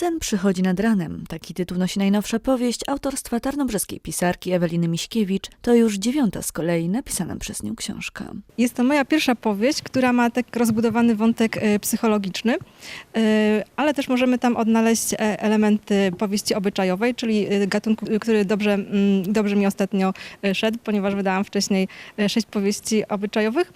Sen przychodzi nad ranem. Taki tytuł nosi najnowsza powieść autorstwa tarnobrzeskiej pisarki Eweliny Miśkiewicz. To już dziewiąta z kolei napisana przez nią książka. Jest to moja pierwsza powieść, która ma tak rozbudowany wątek e, psychologiczny, e, ale też możemy tam odnaleźć e, elementy powieści obyczajowej, czyli gatunku, który dobrze, mm, dobrze mi ostatnio szedł, ponieważ wydałam wcześniej sześć powieści obyczajowych.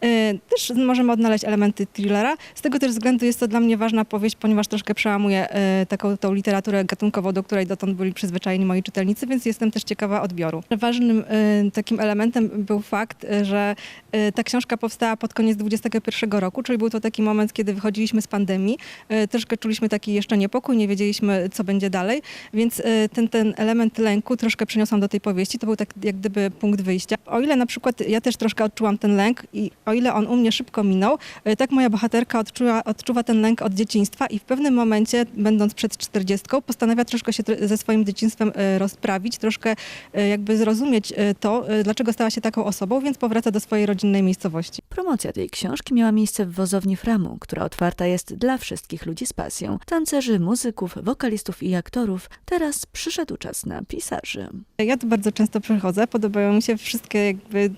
E, Też możemy odnaleźć elementy thrillera. Z tego też względu jest to dla mnie ważna powieść, ponieważ troszkę przełamuje e, taką tą literaturę gatunkową, do której dotąd byli przyzwyczajeni moi czytelnicy, więc jestem też ciekawa odbioru. Ważnym e, takim elementem był fakt, że ta książka powstała pod koniec 2021 roku, czyli był to taki moment, kiedy wychodziliśmy z pandemii. Troszkę czuliśmy taki jeszcze niepokój, nie wiedzieliśmy, co będzie dalej, więc ten, ten element lęku troszkę przeniosłam do tej powieści. To był tak jak gdyby punkt wyjścia. O ile na przykład ja też troszkę odczułam ten lęk i o ile on u mnie szybko minął, e, tak moja bohaterka odczuła, odczuwa ten lęk od dzieciństwa i w pewnym momencie, będąc przed 40, postanawia troszkę się ze swoim dzieciństwem e, rozprawić, troszkę e, jakby zrozumieć to, dlaczego stała się taką osobą, więc powraca do swojej rodzinnej miejscowości. Promocja tej książki miała miejsce w wozowni Framu, która otwarta jest dla wszystkich ludzi z pasją. Tancerzy, muzyków, wokalistów i aktorów. Teraz przyszedł czas na pisarzy. Ja tu bardzo często przychodzę, podobają mi się wszystkie jakby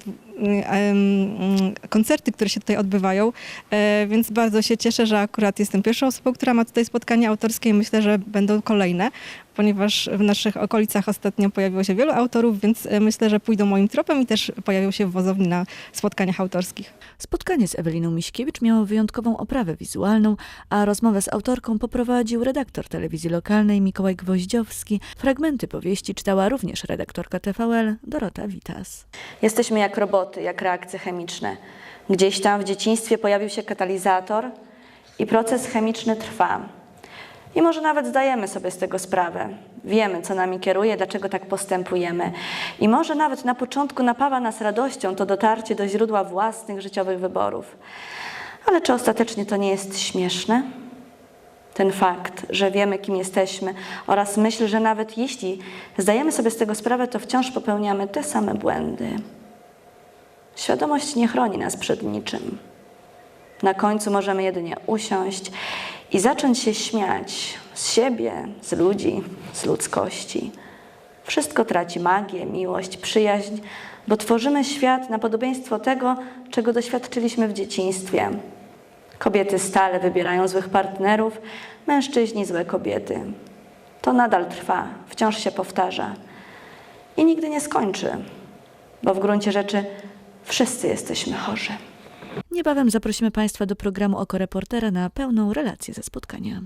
koncerty, które się tutaj odbywają, e, więc bardzo się cieszę, że akurat jestem pierwszą osobą, która ma tutaj spotkanie autorskie i myślę, że będą kolejne, ponieważ w naszych okolicach ostatnio pojawiło się wielu autorów, więc e, myślę, że pójdą moim tropem i też pojawią się w wozowni na spotkaniach autorskich. Spotkanie z Eweliną Miśkiewicz miało wyjątkową oprawę wizualną, a rozmowę z autorką poprowadził redaktor telewizji lokalnej Mikołaj Gwoździowski. Fragmenty powieści czytała również redaktorka TVL Dorota Witas. Jesteśmy jak roboty, jak reakcje chemiczne. Gdzieś tam w dzieciństwie pojawił się katalizator i proces chemiczny trwa. I może nawet zdajemy sobie z tego sprawę. Wiemy, co nami kieruje, dlaczego tak postępujemy. I może nawet na początku napawa nas radością to dotarcie do źródła własnych życiowych wyborów. Ale czy ostatecznie to nie jest śmieszne? Ten fakt, że wiemy, kim jesteśmy, oraz myśl, że nawet jeśli zdajemy sobie z tego sprawę, to wciąż popełniamy te same błędy. Świadomość nie chroni nas przed niczym. Na końcu możemy jedynie usiąść i zacząć się śmiać z siebie, z ludzi, z ludzkości. Wszystko traci magię, miłość, przyjaźń, bo tworzymy świat na podobieństwo tego, czego doświadczyliśmy w dzieciństwie. Kobiety stale wybierają złych partnerów, mężczyźni złe kobiety. To nadal trwa, wciąż się powtarza i nigdy nie skończy, bo w gruncie rzeczy wszyscy jesteśmy chorzy. Niebawem zaprosimy Państwa do programu Oko Reportera na pełną relację ze spotkania.